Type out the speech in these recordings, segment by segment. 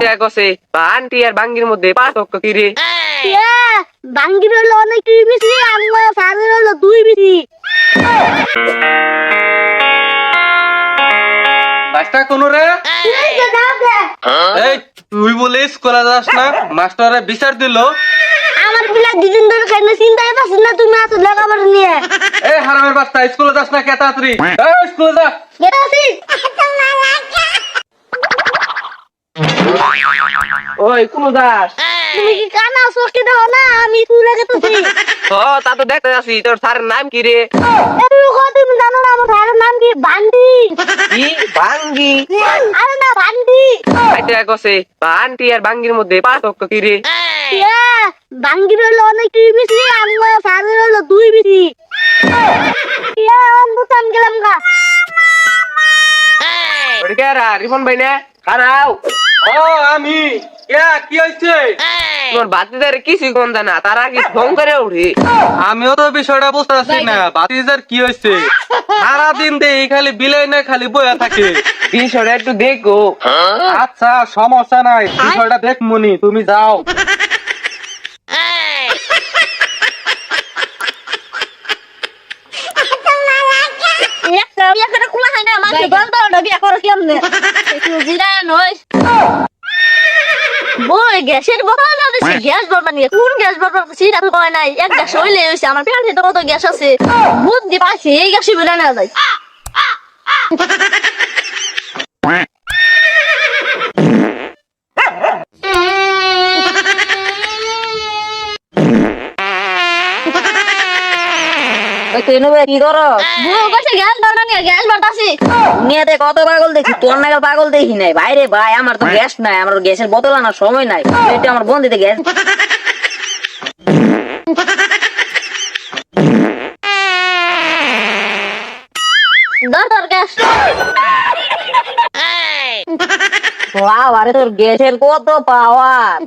এটা কছে আন্টি আর বাঙ্গির মধ্যে পার্থক্য কি রে? বাঙ্গির হলো অনেক দুই আমার ফারের হলো দুই বিসি বাসটা কোন রে? এই তুই বলে স্কুলে যাস না মাস্টারে বিচার দিল। আমার পিলা দুদিন ধরে খাইলে চিন্তাই পাচ্ছি না তুমি এত লেখাপড়া নিয়ে। এই হারামের বাচ্চা স্কুলে যাস না কে তাড়াতাড়ি? এই, স্কুলে যা। ওই কোন দাস। তুমি কি কানা চোখে দেখো না? আমি তুলে গেতেছি ও তা তো দেখতে যাচ্ছি তোর স্যারের নাম কি রে? তুমি জানো না আমার ভাইয়ের নাম কি? বান্ডি কি? বাঙ্গি? আরে না বান্ডি এটা আন্টি আর বাঙ্গির মধ্যে পার্থক্য কি রে? বাঙ্গির হলো অনেক দুই বিসি আমার ফারের হলো দুই ইয়া গেলাম গা। ওটা কে রা রিফন ভাই না খারাও ও আমি। কে কি হয়েছে তোমার বাতিদার কিছুই কোন জানা তারা কি ফোন করে উঠে। আমিও তো বিষয়টা বুঝতে পারছি না বাতিজার কি হয়েছে সারাদিন দেই খালি বিলাই না খালি বইয়া থাকে। বিষয়টা একটু দেখো। আচ্ছা সমস্যা নাই বিষয়টা দেখ মনি তুমি যাও। একটা হয় না বিয়ে করো কেমনে একটু জিরা নয়। বই গ্যাসের বোতল না দিছি গ্যাস ভরবা নিয়ে কোন গ্যাস বারবার করছি এটা তো কয় নাই। এক গ্যাস হইলে হইছে আমার পেটে তো কত গ্যাস আছে। বুদ্ধি পাইছি এই গ্যাসে বেলা নেওয়া যায়। তুই নেবে কি করো? বুড়ো কইছে গ্যাস ভরবা নিয়ে গ্যাস ভরতাছি দুনিয়াতে কত পাগল দেখি? তোর নাগাল পাগল দেখি নাই। বাইরে ভাই আমার তো গ্যাস নাই আমার গ্যাসের বোতল আনার সময় নাই। এটা আমার বন্দিতে গ্যাস দরকার গ্যাস। ওয়াও আরে তোর গ্যাসের কত পাওয়ার?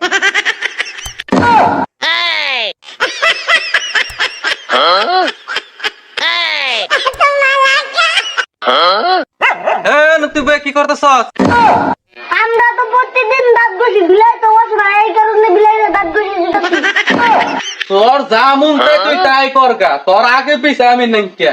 হ্যাঁ তুই কি করতেছস? আমরা তো প্রতিদিন দাঁত ঘষি বিলাই তো ওয়াশ না এই কারণে বিলাই দাঁত ঘষি তোর যা মন তুই তাই কর গা তোর আগে পিছে আমি নেই কে।